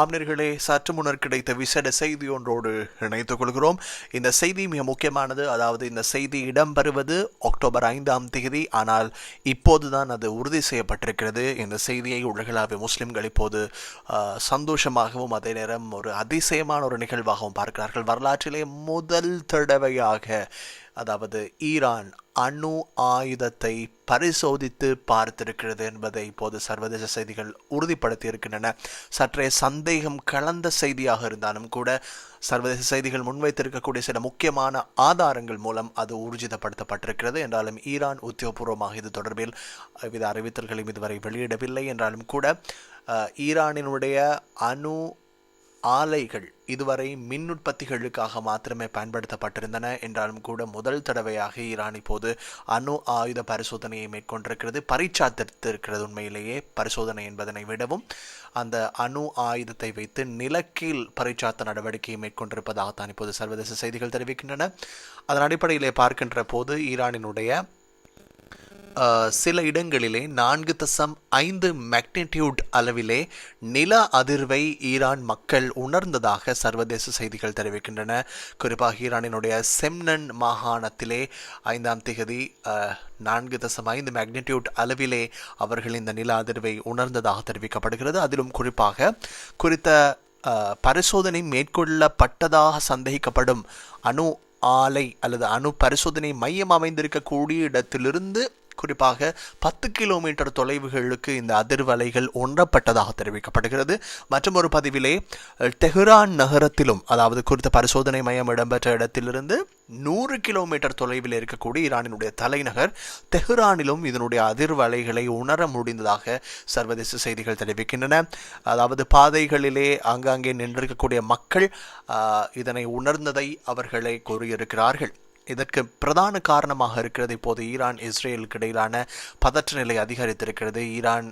ஆம்னர்களே சற்று முன்னர் கிடைத்த விசேட செய்தி ஒன்றோடு இணைத்துக் கொள்கிறோம். இந்த செய்தி மிக முக்கியமானது. அதாவது இந்த செய்தி இடம்பெறுவது அக்டோபர் ஐந்தாம் தேதி. ஆனால் இப்போதுதான் அது உறுதி செய்யப்பட்டிருக்கிறது. இந்த செய்தியை உலகளாவிய முஸ்லிம்கள் இப்போது சந்தோஷமாகவும் அதே நேரம் ஒரு அதிசயமான ஒரு நிகழ்வாகவும் பார்க்கிறார்கள். வரலாற்றிலே முதல் தடவையாக அதாவது ஈரான் அணு ஆயுதத்தை பரிசோதித்து பார்த்திருக்கிறது என்பதை இப்போது சர்வதேச செய்திகள் உறுதிப்படுத்தி இருக்கின்றன சற்றே சந்தேகம் கலந்த செய்தியாக இருந்தாலும் கூட சர்வதேச செய்திகள் முன்வைத்திருக்கக்கூடிய சில முக்கியமான ஆதாரங்கள் மூலம் அது ஊர்ஜிதப்படுத்தப்பட்டிருக்கிறது. என்றாலும் ஈரான் உத்தியோகபூர்வமாக இது தொடர்பில் வித அறிவித்தல்களையும் இதுவரை வெளியிடவில்லை. என்றாலும் கூட ஈரானினுடைய அணு ஆலைகள் இதுவரை மின் உற்பத்திகளுக்காக மாத்திரமே பயன்படுத்தப்பட்டிருந்தன. என்றாலும் கூட முதல் தடவையாக ஈரான் இப்போது அணு ஆயுத பரிசோதனையை மேற்கொண்டிருக்கிறது. பரீட்சாத்திருக்கிறது உண்மையிலேயே. பரிசோதனை என்பதனை விடவும் அந்த அணு ஆயுதத்தை வைத்து நிலக்கீழ் பரீட்சாத்த நடவடிக்கையை மேற்கொண்டிருப்பதாகத்தான் இப்போது சர்வதேச செய்திகள் தெரிவிக்கின்றன. அதன் அடிப்படையிலே பார்க்கின்ற போது ஈரானினுடைய சில இடங்களிலே நான்கு தசம் ஐந்து மேக்னிடியூட் அளவிலே நில அதிர்வை ஈரான் மக்கள் உணர்ந்ததாக சர்வதேச செய்திகள் தெரிவிக்கின்றன. குறிப்பாக ஈரானினுடைய செம்னன் மாகாணத்திலே ஐந்தாம் திகதி நான்கு தசம் ஐந்து மேக்னிடியூட் அளவிலே அவர்கள் இந்த நில அதிர்வை உணர்ந்ததாக தெரிவிக்கப்படுகிறது. அதிலும் குறிப்பாக குறித்த பரிசோதனை மேற்கொள்ளப்பட்டதாக சந்தேகிக்கப்படும் அணு ஆலை அல்லது அணு பரிசோதனை மையம் அமைந்திருக்கக்கூடிய இடத்திலிருந்து குறிப்பாக பத்து கிலோமீட்டர் தொலைவுகளுக்கு இந்த அதிர்வலைகள் ஒன்றப்பட்டதாக தெரிவிக்கப்படுகிறது. மற்றும் ஒரு பதிவிலே தெஹ்ரான் நகரத்திலும் அதாவது குறித்த பரிசோதனை மையம் இடம்பெற்ற இடத்திலிருந்து நூறு கிலோமீட்டர் தொலைவில் இருக்கக்கூடிய ஈரானினுடைய தலைநகர் தெஹ்ரானிலும் இதனுடைய அதிர்வலைகளை உணர முடிந்ததாக சர்வதேச செய்திகள் தெரிவிக்கின்றன. அதாவது பாதைகளிலே ஆங்காங்கே நின்றிருக்கக்கூடிய மக்கள் இதனை உணர்ந்ததை அவர்களை கூறியிருக்கிறார்கள். இதற்கு பிரதான காரணமாக இருக்கிறது இப்போது ஈரான் இஸ்ரேலுக்கு இடையிலான பதற்ற நிலை அதிகரித்திருக்கிறது. ஈரான்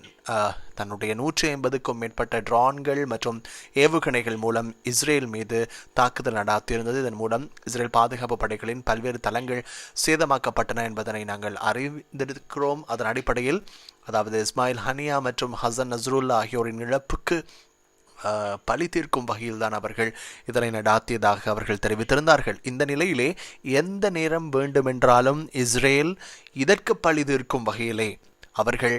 தன்னுடைய நூற்றி ஐம்பதுக்கும் மேற்பட்ட ட்ரான்கள் மற்றும் ஏவுகணைகள் மூலம் இஸ்ரேல் மீது தாக்குதல் நடாத்தியிருந்தது. இதன் மூலம் இஸ்ரேல் பாதுகாப்பு படைகளின் பல்வேறு தளங்கள் சேதமாக்கப்பட்டன என்பதனை நாங்கள் அறிந்திருக்கிறோம். அதன் அடிப்படையில் அதாவது இஸ்மாயில் ஹனியா மற்றும் ஹசன் நஸ்ருல்லா ஆகியோரின் இழப்புக்கு பழி தீர்க்கும் வகையில்தான் அவர்கள் இதனை நடாத்தியதாக அவர்கள் தெரிவித்திருந்தார்கள். இந்த நிலையிலே எந்த நேரம் வேண்டுமென்றாலும் இஸ்ரேல் இதற்கு பழி தீர்க்கும் வகையிலே அவர்கள்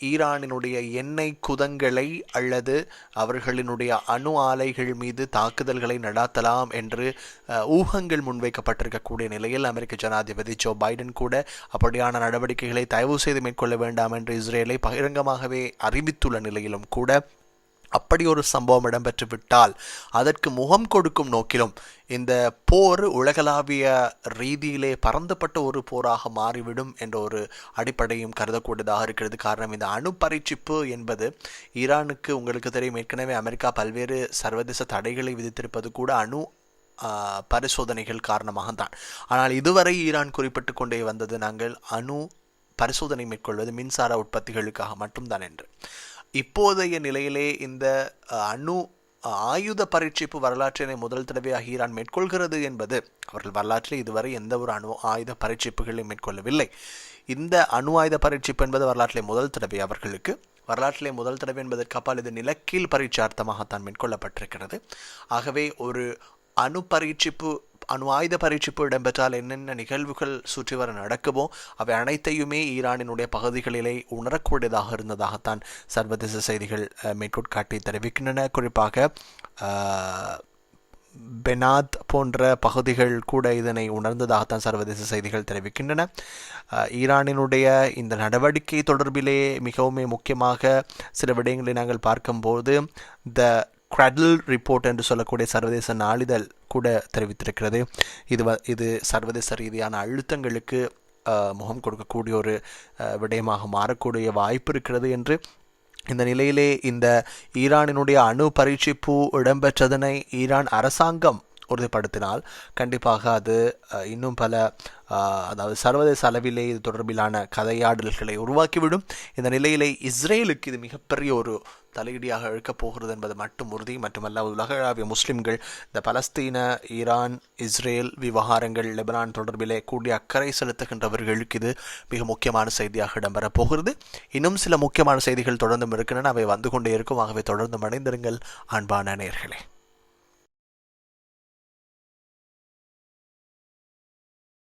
ஈரானினுடைய எண்ணெய் குதங்களை அல்லது அவர்களினுடைய அணு ஆலைகள் மீது தாக்குதல்களை நடாத்தலாம் என்று ஊகங்கள் முன்வைக்கப்பட்டிருக்கக்கூடிய நிலையில் அமெரிக்க ஜனாதிபதி ஜோ பைடன் கூட அப்படியான நடவடிக்கைகளை தயவு செய்து மேற்கொள்ள வேண்டாம் என்று இஸ்ரேலை பகிரங்கமாகவே அறிவித்துள்ள நிலையிலும் கூட அப்படி ஒரு சம்பவம் இடம்பெற்று விட்டால் அதற்கு முகம் கொடுக்கும் நோக்கிலும் இந்த போர் உலகளாவிய ரீதியிலே பறந்துபட்ட ஒரு போராக மாறிவிடும் என்ற ஒரு அடிப்படையும் கருதக்கூடியதாக இருக்கிறது. காரணம் இந்த அணு பரீட்சிப்பு என்பது ஈரானுக்கு உங்களுக்கு தெரியும். ஏற்கனவே அமெரிக்கா பல்வேறு சர்வதேச தடைகளை விதித்திருப்பது கூட அணு பரிசோதனைகள் காரணமாகத்தான். ஆனால் இதுவரை ஈரான் குறிப்பிட்டு கொண்டே வந்தது நாங்கள் அணு பரிசோதனை மேற்கொள்வது மின்சார உற்பத்திகளுக்காக மட்டும்தான் என்று. இப்போதைய நிலையிலே இந்த அணு ஆயுத பரீட்சிப்பு வரலாற்றினை முதல் தடவையாக ஈரான் மேற்கொள்கிறது என்பது அவர்கள் வரலாற்றில் இதுவரை எந்த ஒரு அணு ஆயுத பரீட்சிப்புகளையும் மேற்கொள்ளவில்லை. இந்த அணு ஆயுத பரீட்சிப்பு என்பது வரலாற்றிலே முதல் தடவை அவர்களுக்கு வரலாற்றிலே முதல் தடவை என்பதற்கு அப்பால் இது நிலக்கீழ் பரீட்சார்த்தமாகத்தான் மேற்கொள்ளப்பட்டிருக்கிறது. ஆகவே ஒரு அணு பரீட்சிப்பு அணு ஆயுத பரீட்சிப்பு இடம்பெற்றால் என்னென்ன நிகழ்வுகள் சுற்றி வர நடக்குமோ அவை அனைத்தையுமே ஈரானினுடைய பகுதிகளிலே உணரக்கூடியதாக இருந்ததாகத்தான் சர்வதேச செய்திகள் மேற்கோட்காட்டி தெரிவிக்கின்றன. குறிப்பாக பெனாத் போன்ற பகுதிகள் கூட இதனை உணர்ந்ததாகத்தான் சர்வதேச செய்திகள் தெரிவிக்கின்றன. ஈரானினுடைய இந்த நடவடிக்கை தொடர்பிலே மிகவும் முக்கியமாக சில விடயங்களை நாங்கள் பார்க்கும்போது த கிரடில் ரிப்போர்ட் என்று சொல்லக்கூடிய சர்வதேச நாளிதழ் கூட தெரிவித்திருக்கிறது. இது வ- இது சர்வதேச ரீதியான அழுத்தங்களுக்கு முகம் கொடுக்கக்கூடிய ஒரு விடயமாக மாறக்கூடிய வாய்ப்பு இருக்கிறது என்று இந்த நிலையிலே இந்த ஈரானினுடைய அணு பரீட்சிப்பு இடம்பெற்றதனை ஈரான் அரசாங்கம் உறுதிப்படுத்தினால் கண்டிப்பாக அது இன்னும் பல அதாவது சர்வதேச அளவிலே இது தொடர்பிலான கதையாடல்களை உருவாக்கிவிடும். இந்த நிலையிலே இஸ்ரேலுக்கு இது மிகப்பெரிய ஒரு தலையீடியாக இழுக்கப் போகிறது என்பது மட்டும் உறுதி. மட்டுமல்ல உலகளாவிய முஸ்லிம்கள் இந்த பலஸ்தீன ஈரான் இஸ்ரேல் விவகாரங்கள் லெபனான் தொடர்பிலே கூடிய அக்கறை செலுத்துகின்றவர்களுக்கு இது மிக முக்கியமான செய்தியாக இடம்பெறப் போகிறது. இன்னும் சில முக்கியமான செய்திகள் தொடர்ந்தும் இருக்கின்றன. அவை வந்து கொண்டே இருக்கும். ஆகவே தொடர்ந்து மடைந்திருங்கள் அன்பான நேர்களே.